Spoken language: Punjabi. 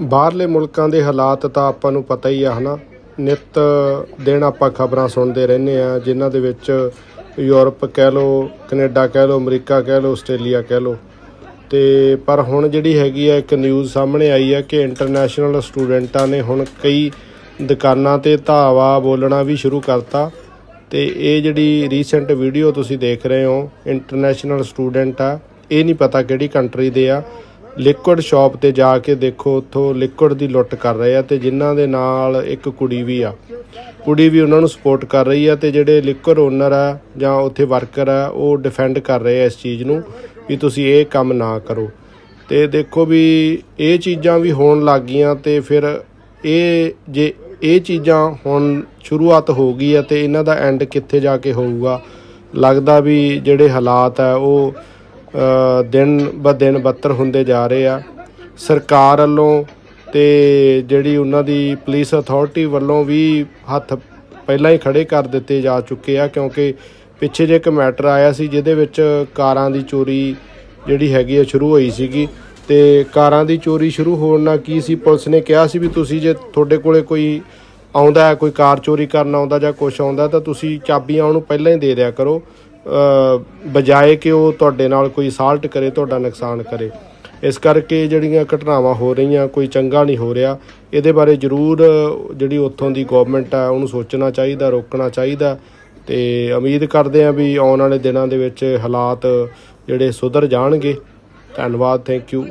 ਬਾਹਰਲੇ ਮੁਲਕਾਂ ਦੇ ਹਾਲਾਤ ਤਾਂ ਆਪਾਂ ਨੂੰ ਪਤਾ ਹੀ ਆ, ਹਨਾ? ਨਿਤ ਦਿਨ ਆਪਾਂ ਖਬਰਾਂ ਸੁਣਦੇ ਰਹਿੰਦੇ ਆ, ਜਿਨ੍ਹਾਂ ਦੇ ਵਿੱਚ ਯੂਰਪ ਕਹਿ ਲਓ, ਕੈਨੇਡਾ ਕਹਿ ਲਓ, ਅਮਰੀਕਾ ਕਹਿ ਲਓ, ਆਸਟ੍ਰੇਲੀਆ ਕਹਿ ਲਓ। ਤੇ ਪਰ ਹੁਣ ਜਿਹੜੀ ਹੈਗੀ ਆ, ਇੱਕ ਨਿਊਜ਼ ਸਾਹਮਣੇ ਆਈ ਹੈ ਕਿ ਇੰਟਰਨੈਸ਼ਨਲ ਸਟੂਡੈਂਟਾਂ ਨੇ ਹੁਣ ਕਈ ਦੁਕਾਨਾਂ ਤੇ ਧਾਵਾ ਬੋਲਣਾ ਵੀ ਸ਼ੁਰੂ ਕਰਤਾ। ਤੇ ਇਹ ਜਿਹੜੀ ਰੀਸੈਂਟ ਵੀਡੀਓ ਤੁਸੀਂ ਦੇਖ ਰਹੇ ਹੋ, ਇੰਟਰਨੈਸ਼ਨਲ ਸਟੂਡੈਂਟ ਆ, ਇਹ ਨਹੀਂ ਪਤਾ ਕਿਹੜੀ ਕੰਟਰੀ ਦੇ ਆ। ਲਿਕੁਇਡ ਸ਼ਾਪ ਤੇ ਜਾ ਕੇ ਦੇਖੋ, ਉੱਥੋਂ ਲਿਕੁਇਡ ਦੀ ਲੁੱਟ ਕਰ ਰਹੇ ਆ ਤੇ ਜਿਨ੍ਹਾਂ ਦੇ ਨਾਲ ਇੱਕ ਕੁੜੀ ਵੀ ਆ। ਕੁੜੀ ਵੀ ਉਹਨਾਂ ਨੂੰ ਸਪੋਰਟ ਕਰ ਰਹੀ ਆ ਤੇ ਜਿਹੜੇ ਲਿਕੁਇਡ ਓਨਰ ਆ ਜਾਂ ਉੱਥੇ ਵਰਕਰ ਆ, ਉਹ ਡਿਫੈਂਡ ਕਰ ਰਹੇ ਆ ਇਸ ਚੀਜ਼ ਨੂੰ ਵੀ ਤੁਸੀਂ ਇਹ ਕੰਮ ਨਾ ਕਰੋ। ਤੇ ਦੇਖੋ ਵੀ ਇਹ ਚੀਜ਼ਾਂ ਵੀ ਹੋਣ ਲੱਗ ਗਈਆਂ ਤੇ ਫਿਰ ਇਹ ਜੇ ਇਹ ਚੀਜ਼ਾਂ ਹੁਣ ਸ਼ੁਰੂਆਤ ਹੋ ਗਈ ਆ ਤੇ ਇਹਨਾਂ ਦਾ ਐਂਡ ਕਿੱਥੇ ਜਾ ਕੇ ਹੋਊਗਾ? ਲੱਗਦਾ ਵੀ ਜਿਹੜੇ ਹਾਲਾਤ ਆ, ਉਹ ਦਿਨ ਬ ਦਿਨ ਬੱਤਰ ਹੁੰਦੇ ਜਾ ਰਹੇ ਆ। ਸਰਕਾਰ ਵੱਲੋਂ ਤੇ ਜਿਹੜੀ ਉਹਨਾਂ ਦੀ ਪੁਲਿਸ ਅਥਾਰਟੀ ਵੱਲੋਂ ਵੀ ਹੱਥ ਪਹਿਲਾਂ ਹੀ ਖੜੇ ਕਰ ਦਿੱਤੇ ਜਾ ਚੁੱਕੇ ਆ, ਕਿਉਂਕਿ ਪਿੱਛੇ ਜੇ ਇੱਕ ਮੈਟਰ ਆਇਆ ਸੀ ਜਿਹਦੇ ਵਿੱਚ ਕਾਰਾਂ ਦੀ ਚੋਰੀ ਜਿਹੜੀ ਹੈਗੀ ਆ ਸ਼ੁਰੂ ਹੋਈ ਸੀਗੀ ਤੇ ਕਾਰਾਂ ਦੀ ਚੋਰੀ ਸ਼ੁਰੂ ਹੋਣ ਨਾਲ ਕੀ ਸੀ? ਪੁਲਿਸ ਨੇ ਕਿਹਾ ਸੀ ਵੀ ਤੁਸੀਂ ਜੇ ਤੁਹਾਡੇ ਕੋਲੇ ਕੋਈ ਆਉਂਦਾ, ਕੋਈ ਕਾਰ ਚੋਰੀ ਕਰਨ ਆਉਂਦਾ ਜਾਂ ਕੁਝ ਆਉਂਦਾ ਤਾਂ ਤੁਸੀਂ ਚਾਬੀਆਂ ਉਹਨੂੰ ਪਹਿਲਾਂ ਹੀ ਦੇ ਦਿਆ ਕਰੋ। ਬਜਾਏ ਕਿ ਉਹ ਤੁਹਾਡੇ ਨਾਲ ਕੋਈ ਸਾਲਟ ਕਰੇ, ਤੁਹਾਡਾ ਨੁਕਸਾਨ ਕਰੇ। ਇਸ ਕਰਕੇ ਜਿਹੜੀਆਂ ਘਟਨਾਵਾਂ ਹੋ ਰਹੀਆਂ, ਕੋਈ ਚੰਗਾ ਨਹੀਂ ਹੋ ਰਿਹਾ। ਇਹਦੇ ਬਾਰੇ ਜ਼ਰੂਰ ਜਿਹੜੀ ਉੱਥੋਂ ਦੀ ਗਵਰਨਮੈਂਟ ਆ, ਉਹਨੂੰ ਸੋਚਣਾ ਚਾਹੀਦਾ, ਰੋਕਣਾ ਚਾਹੀਦਾ। ਤੇ ਉਮੀਦ ਕਰਦੇ ਆ ਵੀ ਆਉਣ ਵਾਲੇ ਦਿਨਾਂ ਦੇ ਵਿੱਚ ਹਾਲਾਤ ਜਿਹੜੇ ਸੁਧਰ ਜਾਣਗੇ। ਧੰਨਵਾਦ ਥੈਂਕ ਯੂ